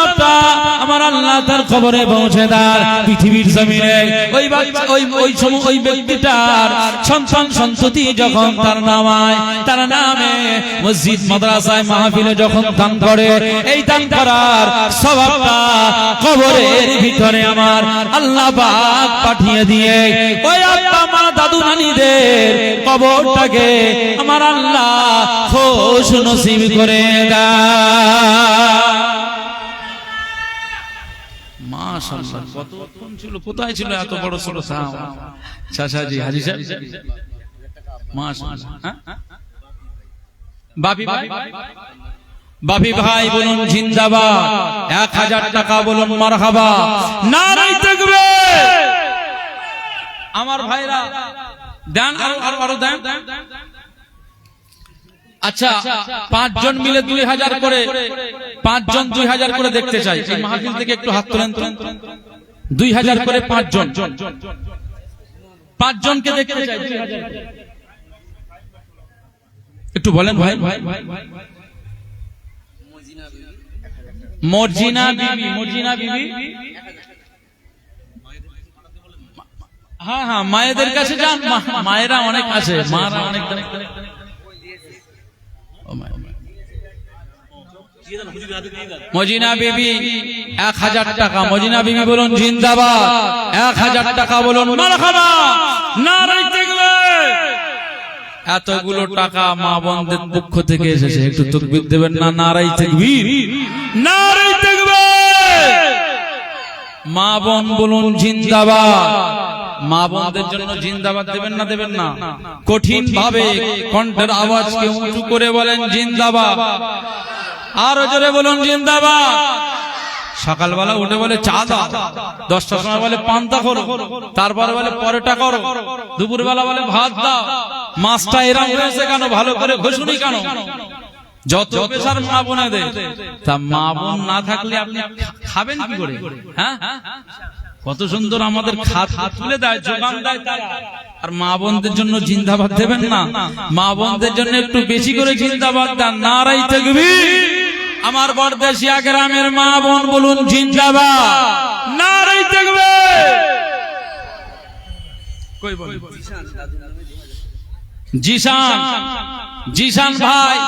আমলের আমার আল্লাহ তার কবরে পৌঁছে দেয় পৃথিবীর জমিনে ওই ওই ওই ওই ব্যক্তিটার সন্তান, সন্ততি যখন তার নামায় তার নামে মসজিদ, মাদ্রাসায় মাহফিলে যখন দান করে, এই দান করার স্বভাবটা কবরের ভিতরে আমার আল্লাহ পাক পাঠিয়ে দিয়ে, ওই আব্বা মা দাদু, নানিদের কবরটাকে আমার আল্লাহ খোশ নসিব করে দেয়। মাশাআল্লাহ কতক্ষণ ছিল কোথায় ছিল এত বড় ছোট সাহাব চাচাজি হাজি সাহেব? মাশাআল্লাহ? বাপি ভাই? বাপি ভাই? বলুন জিন্দাবাদ। এক হাজার টাকা বলুন মারহাবা। থাকবে। আমার ভাইরা দেন আরও আরও আরও দেন। আচ্ছা পাঁচজন মিলে দুই হাজার করে, পাঁচজন দুই হাজার করে দেখতে চাই। মাহফিল থেকে একটু হাত তোলেন দুই হাজার করে পাঁচজন। পাঁচজনকে দেখতে চাই। একটু বলেন ভাই। মর্জিনা বিবি মর্জিনা বিবি। হ্যাঁ হ্যাঁ মায়েদের কাছে যান। মায়েরা অনেক আছে। মারা অনেক মজিনা বিবি এক হাজার টাকা। মজিনা বিবি বলুন জিন্দাবাদ। এক হাজার টাকা বলুন এতগুলো টাকা মা বোনদের পক্ষ থেকে এসেছে। একটু তকবির দেবেন না? নারাই তকবীর নারাই দেখবে মা বোন বলুন জিন্দাবাদ। মা বোনদের জন্য জিন্দাবাদ দেবেন না দেবেন না। কঠিন ভাবে কণ্ঠের আওয়াজকে উঁচু করে বলেন জিন্দাবাদ। আরও জোরে বলুন জিন্দাবাদ। সকালবেলা উঠে বলে চা দাও। দশটার সময় বলে পান্তা করো। তারপরে বলে পরোটা করো। দুপুরবেলা বলে ভাত দাও। মাছটা এরম হয়েছে কেন? ভালো করে ঘষুনি কেন? যত পেশার মা বোনেদের তা মা বোন না থাকলে আপনি খাবেন কি করে? হ্যাঁ? কত সুন্দর আমাদের খাত তুলে দেয় যোগান দেয়। তারা। আর মা বোনদের জন্য জিন্দাবাদ দেবেন না। মা বোনদের জন্য একটু বেশি করে জিন্দাবাদ দেন। নারাই থাকবি আমার বরদেশিয়া গ্রামের মা বোন বলুন জিন্দাবাদ। নারাই থাকবে জিশান। জিশান ভাই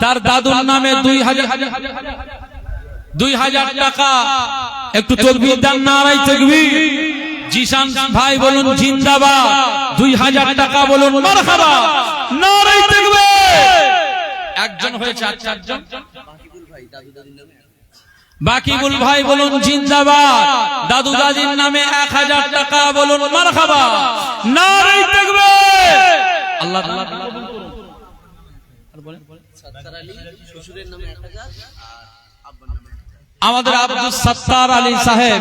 তার দাদুর নামে দুই হাজার দুই হাজার টাকা। একটু তকবির দান নারাই তকবি জিশান ভাই বলুন জিন্দাবাদ। দুই হাজার টাকা বলুন মারহাবা। নারাই একজন হয়েছে আর চারজন। বাকিবুল ভাই বলুন জিন্দাবাদ। দাদু দাদির নামে এক হাজার টাকা বলুন মারহাবা। নারাই তকবে আল্লাহ আল্লাহ আমাদের আব্দুল সত্তার আলী সাহেব,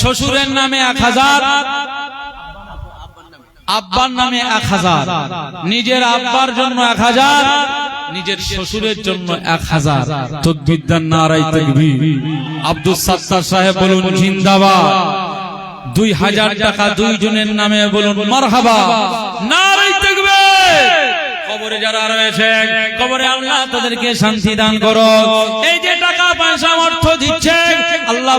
শ্বশুরের নামে এক হাজার, আব্বার নামে এক হাজার, নিজের আব্বার জন্য এক হাজার, নিজের শ্বশুরের জন্য এক হাজার। তকবিদ্যার নারাই তকবি আব্দুল সত্তার সাহেব বলুন, জিন্দাবাদ। দুই হাজার টাকা দুইজনের নামে বলুন, মারহাবা। নারাই তকবে কবরে যারা রয়েছে, কবরে আল্লাহ তাদেরকে শান্তি দান করো। এই যে টাকা, পয়সা, অর্থ দিচ্ছে, আল্লাহ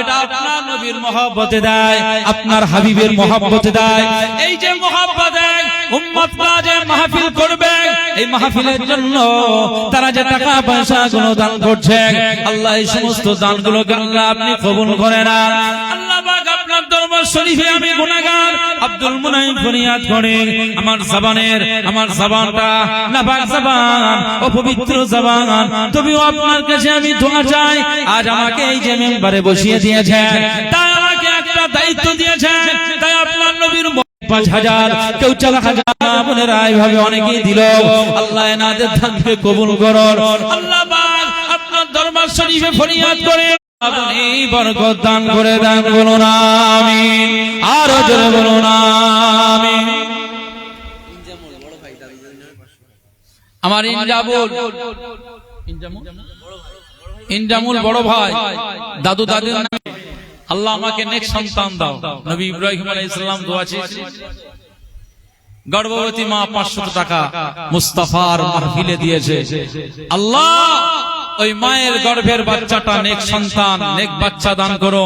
এটা আপনার নবীর মহব্বতে দেয়, আপনার হাবিবের মহব্বতে দেয়। এই যে মহব্বতে উম্মতরা যে মাহফিল করবে, এই মাহফিলের জন্য তারা যে টাকা, পয়সা গুলো দান করছে, আল্লাহ এই সমস্ত দানগুলোকে আল্লাহ আপনি কবুল করে না আল্লাহ শরীফে আমি গুনাহগার আব্দুল মুনাইম ফরিয়াদ করে, আমার জবানের, আমার জবানটা নাপাক জবান, অপবিত্র জবান। তবেও আপনার কাছে আমি দোয়া চাই, আজ আমাকে এই যে মেম্বারে বসিয়ে দিয়েছেন, তাই আমাকে একটা দায়িত্ব দিয়েছেন, তাই আপনার নবীর পাঁচ হাজার, কেউ চার হাজার, বোনেরা এইভাবে অনেকেই দিল। আল্লাহ এনাদের ধানকে কবুল করুন। আল্লাহ আপনার দরবার শরীফে ফরিয়াদ করে বরকত দান করে আমিন। আরও জোরে আমিন। আমার ইনজামুল। ইনজামুল? বড় ভাই। দাদু দাদু আল্লাহ আমাকে নেক সন্তান দাও। নবী ইব্রাহিম আলাইহিস সালাম দোয়া গর্ভবতী মা পাঁচশো টাকা মুস্তাফার মাহফিলে দিয়েছে। আল্লাহ ওই মায়ের গর্ভের বাচ্চাটা নেক সন্তান, নেক বাচ্চা দান করো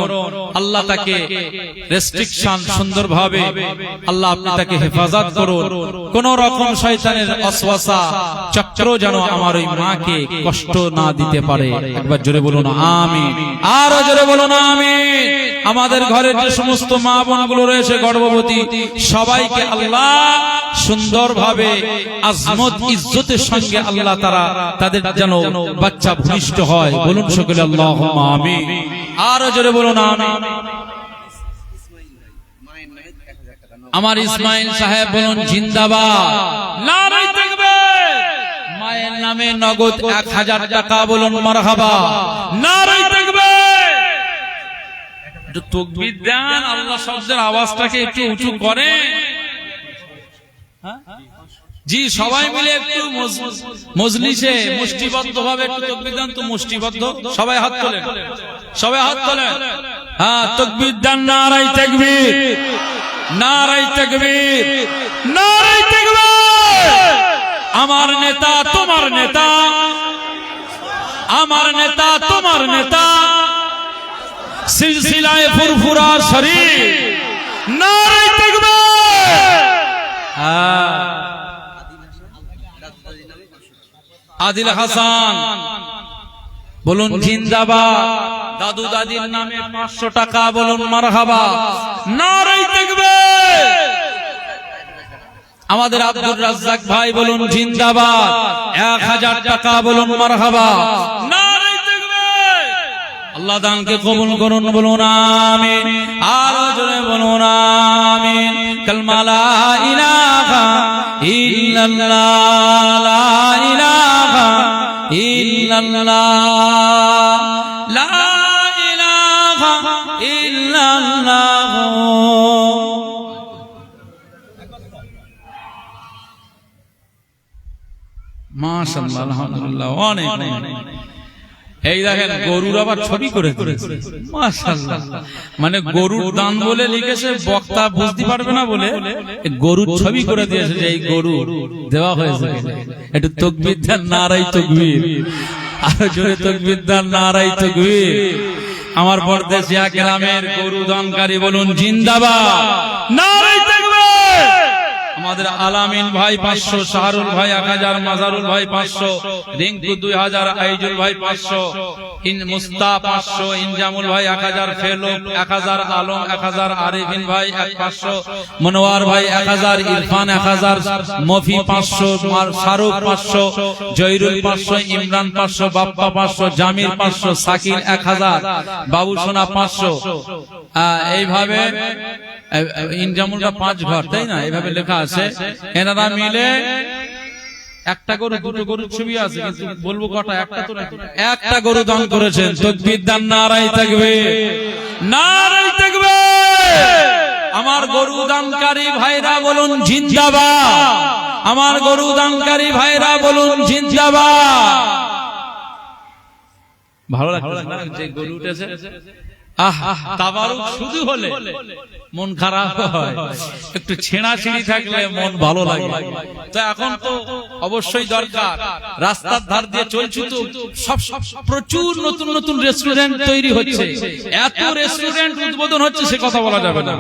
আল্লাহ তাকে রেস্ট্রিকশন সুন্দরভাবে আল্লাহ আপনি তাকে হেফাজত করুন। কোন রকম শয়তানের অসওয়াসা চক্র যেন আমার ওই মাকে কষ্ট না দিতে পারে। একবার জোরে বলুন আমি আরও জোরে বলুন আমি আমাদের ঘরের যে সমস্ত মা বোনগুলো রয়েছে গর্ভবতী, সবাইকে আল্লাহ সুন্দরভাবে আজমত ইজ্জতের সঙ্গে আল্লাহ তারা তাদের যেন বাচ্চা ভূমিষ্ঠ হয়। বলুন সকলে আল্লাহ আমি আরও জোরে বলুন আমি আমার ইসমাইল সাহেব বলুন, জিন্দাবাদ। মায়ের নামে নগদ এক হাজার টাকা বলুন, মারহাবা। নারাই একটু তকবির দেন আল্লাহ শব্দের আওয়াজটাকে একটু উঁচু করে জি সবাই মিলে একটু মজলিসে মুষ্টিবদ্ধ ভাবে একটু তকবির দেন তো মুষ্টিবদ্ধ? সবাই হাত তোলেন। সবাই হাত তোলেন। হ্যাঁ তকবির দেন নারাই তাকবীর। নারাই তাকবীর। নারাই তাকবীর। আমার নেতা তোমার নেতা। আমার নেতা তোমার নেতা। সিলসিলায় ফুরফুরা শরীর নারাই তাকবীর। হ্যাঁ। আদিল হাসান। বলুন জিন্দাবাদ। দাদু দাদির নামে পাঁচশো টাকা বলুন মারহাবা। নারাই দেখবে আমাদের আব্দুর রাজ্জাক ভাই বলুন জিন্দাবাদ। এক হাজার টাকা বলুন মারহাবা। দেখবে আল্লাহ দানকে কবুল করুন বলুন, আমিন। আরও জোরে বলুন, আমিন। কালমা লা ইলাহা ইল্লাল্লাহ, লা ইলাহা ইল্লাল্লাহ, লা মাশাআল্লাহ, আলহামদুলিল্লাহ, অনেক অনেক। এই দেখেন গরুর আবার ছবি করে মানে গরুর দান বলে লিখেছে বক্তা বুঝতে পারবে না বলে গরুর ছবি করে দিয়েছে যে এই গরু দেওয়া হয়েছে। একটু তকবির দেন নারাই তকবির। আর জোরে তকবির দেন নারাই তকবির। আমার পরদেশিয়া গ্রামের গরু দানকারী বলুন জিন্দাবাদ। নারাই আমাদের আলামিন ভাই পাঁচশো, শাহরুল ভাই এক হাজার, মাজারুল ভাই পাঁচশো, রিঙ্কু দুই হাজার, আইজুল ভাই পাঁচশো, ইন মুস্তা পাঁচশো, ইনজামুল ভাই এক হাজার ফেলো এক হাজার, আলম এক হাজার, আরিফিন ভাই এক পাঁচশো, মনোয়ার ভাই এক হাজার, ইরফান এক হাজার, মফি পাঁচশো শাহরুখ পাঁচশো জয়রুল পাঁচশো, ইমরান পাঁচশো, বাপ্পা পাঁচশো, জামির পাঁচশো সাকির এক হাজার বাবু সোনা পাঁচশো এইভাবে ইনজামুলটা পাঁচ ঘর, তাই না? এইভাবে লেখা আছে। এনারা মিলে একটা গরু, দুটো গরুর ছবি আছে, কিন্তু বলব কটা, একটা তো একটা গরু দান করেছেন তকবীর দান নারাই থাকবে। নারাই থাকবে! আমার গরু দানকারী ভাইরা বলুন, জিন্দাবাদ। আমার গরু দানকারী ভাইরা বলুন, জিন্দাবাদ। ভালো লাগছে, যে গরু উঠেছে। আহ তাবারুক শুধু হলে মন খারাপ হয়। একটু ছেঁড়া ছিঁড়ি থাকলে মন ভালো লাগে। তো এখন তো অবশ্যই দরকার। রাস্তার ধার দিয়ে চলছি তো, সব সব প্রচুর নতুন নতুন রেস্টুরেন্ট তৈরি হচ্ছে। এত রেস্টুরেন্ট উদ্বোধন হচ্ছে, সে কথা বলা যাবে না।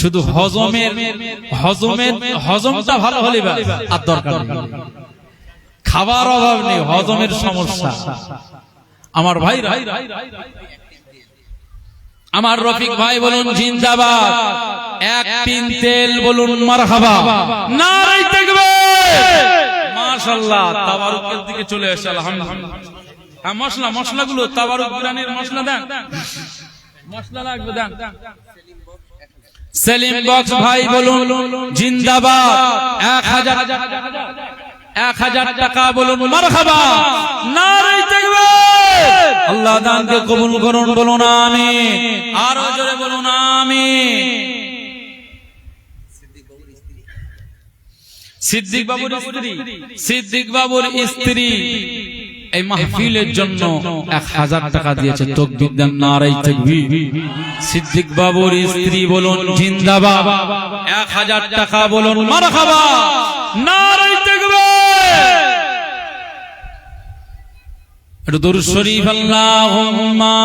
শুধু হজমের হজমের, হজমটা ভালো হলে আর দরকার খাবার অভাব নেই, হজমের সমস্যা। আমার ভাই আমার রফিক ভাই বলুন জিন্দাবাদ। এক তিন তেল বলুন মারহাবা। দেখবে তাবারুকের দিকে চলে এসে আলহামদুলিল্লাহ। হ্যাঁ মশলা মশলাগুলো তাবারুক বিরানির মশলা দেন। মশলা লাগবে দেন। সেলিম বক্স। ভাই বলুন জিন্দাবাদ। এক হাজার এক হাজার টাকা বলুন মারহাবা। নারাই দেখবে আল্লাহ দানকে কবুল করুন, বলুন আমি আরও জোরে বলুন আমি সিদ্দিক বাবুর স্ত্রী। সিদ্দিক বাবুর স্ত্রী। এই মাহফিলের জন্য এক হাজার টাকা দিয়েছে, তকবির দেন নারাই তকবীর। সিদ্দিক বাবুর স্ত্রী বলুন, জিন্দাবাদ। এক হাজার টাকা বলুন, মারহাবা। নারাই তকবীর একটু শরীফ আল্লাহুম্মা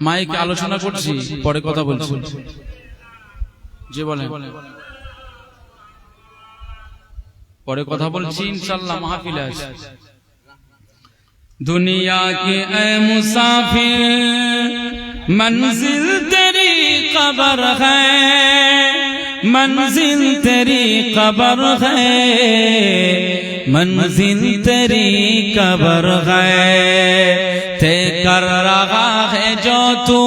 মাইক আলোচনা করছি পরে কথা বলছি যে বলেন পরে কথা বলছি ইনশাল্লাহ মাহফিল আছে দুনিয়া কে মুসাফির মনজিল তেরি কবর হ্যাঁ منزل تیری قبر ہے، منزل تیری قبر ہے۔ تے کر رہا ہے جو تو،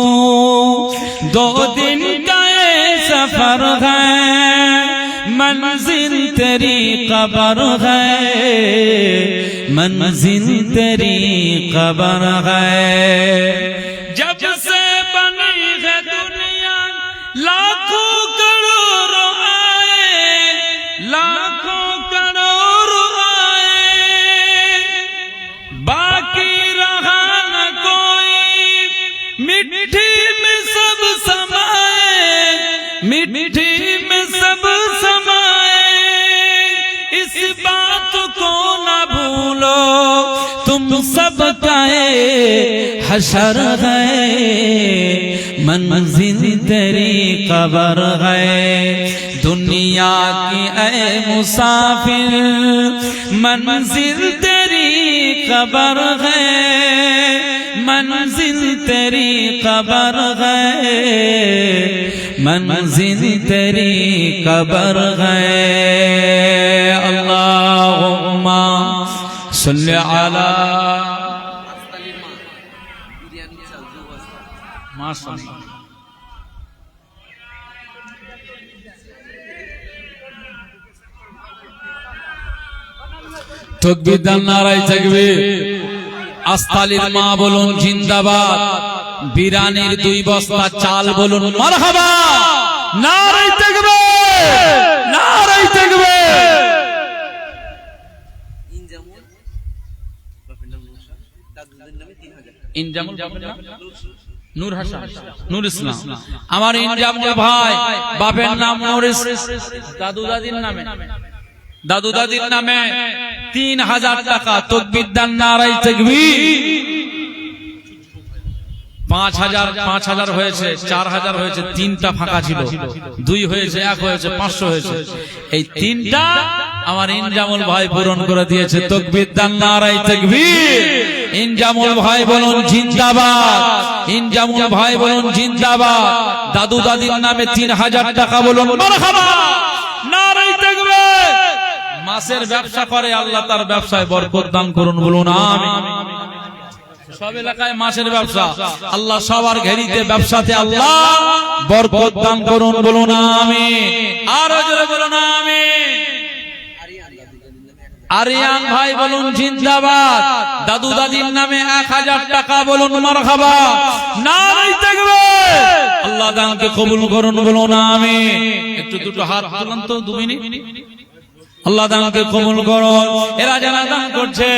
دو دن کا سفر ہے۔ منزل تری قبر ہے، منزل تری قبر ہے۔ جب سے بنی ہے دنیا، لاکھ پکائے، حشر من منزل تیری قبر گئے دنیا کی اے مسافر من منزل تیری قبر ہے۔ منزل تیری قبر گئے من منزل تیری قبر گئے اللہ صل على থাকবে আস্তালির মা বলুন জিন্দাবাদ। বিরানির দুই বস্তা চাল বলুন মারহাবা। থাকবে থাকবে ইনজামুল? নূর হাসান। নূর ইসলাম। আমার ইনজামুল ভাই বাপের নাম নূর দাদু দাদির নামে। দাদু দাদির নামে তিন হাজার টাকা তোর দান নারাই তকবীর। পাঁচ হাজার পাঁচ হাজার হয়েছে, চার হাজার হয়েছে, তিনটা ফাঁকা ছিল। দুই হয়েছে, এক হয়েছে, পাঁচশো হয়েছে। এই তিনটা আমার ইনজামুল ভাই পূরণ করে দিয়েছে। তকবির দান নারাই তকবীর। ইনজামুল ভাই বলুন, জিন্দাবাদ। ইনজামুল ভাই বলুন, জিন্দাবাদ। দাদু দাদির নামে তিন হাজার টাকা বলুন নারাই তকবীর। মাসের ব্যবসা করে, আল্লাহ তার ব্যবসায় বরকত দান করুন, বলুন, আমিন। সব এলাকায় মাছের ব্যবসা। আল্লাহ সবার ঘেরিতে ব্যবসাতে আল্লাহ বরকত দান করুন বলুন আমি আরও জোরে বলুন আমি আরিয়ান ভাই বলুন জিন্দাবাদ। দাদু দাদির নামে এক হাজার টাকা বলুন আল্লাহ দানকে কবুল করুন বলুন আমি একটু দুটো হাত তুলুন তো দু মিনিট। আল্লাহ দানকে কবুল করুন এরা যারা দান করছে,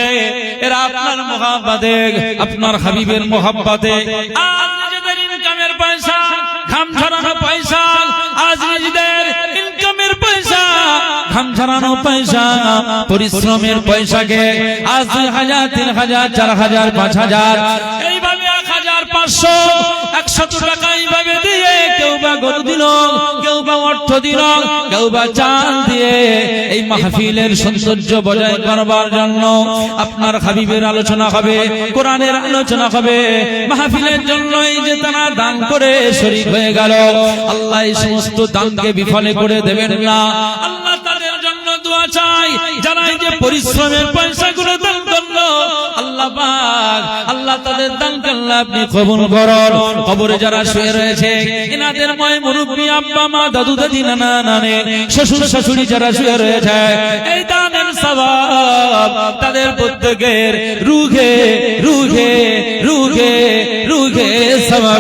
এরা আপনার মোহাব্বাতে, আপনার হাবিবের মোহাব্বাতে। আজ নিজেদের ইনকামের পয়সা, ঘাম পয়সা, আজ নিজেদের ইনকামের পয়সা, ঘাম পয়সা, পরিশ্রমের পয়সাকে আজ দুই হাজার, তিন হাজার, চার হাজার, পাঁচ হাজার, এইভাবে এক হাজার পাঁচশো আপনার হাবিবের আলোচনা হবে, কোরআনের আলোচনা হবে। মাহফিলের জন্য এই যে তারা দান করে শরীর হয়ে গেল, আল্লাহ এই সমস্ত দানকে বিফলে করে দেবেন না। আল্লাহ তাদের জন্য দোয়া চাই, যারা এই যে পরিশ্রমের আল্লাহ তাদের দানকে আপনি কবুল করুন। কবরে যারা শুয়ে রয়েছে এনাদের ময় মুরব্বী আব্বা মা দাদু দাদি নানা নানে শ্বশুর শাশুড়ি যারা শুয়ে রয়েছে এই দানের সবাব তাদের প্রত্যেকের রুঘে রুঘে রুঘে রুঘে সবাব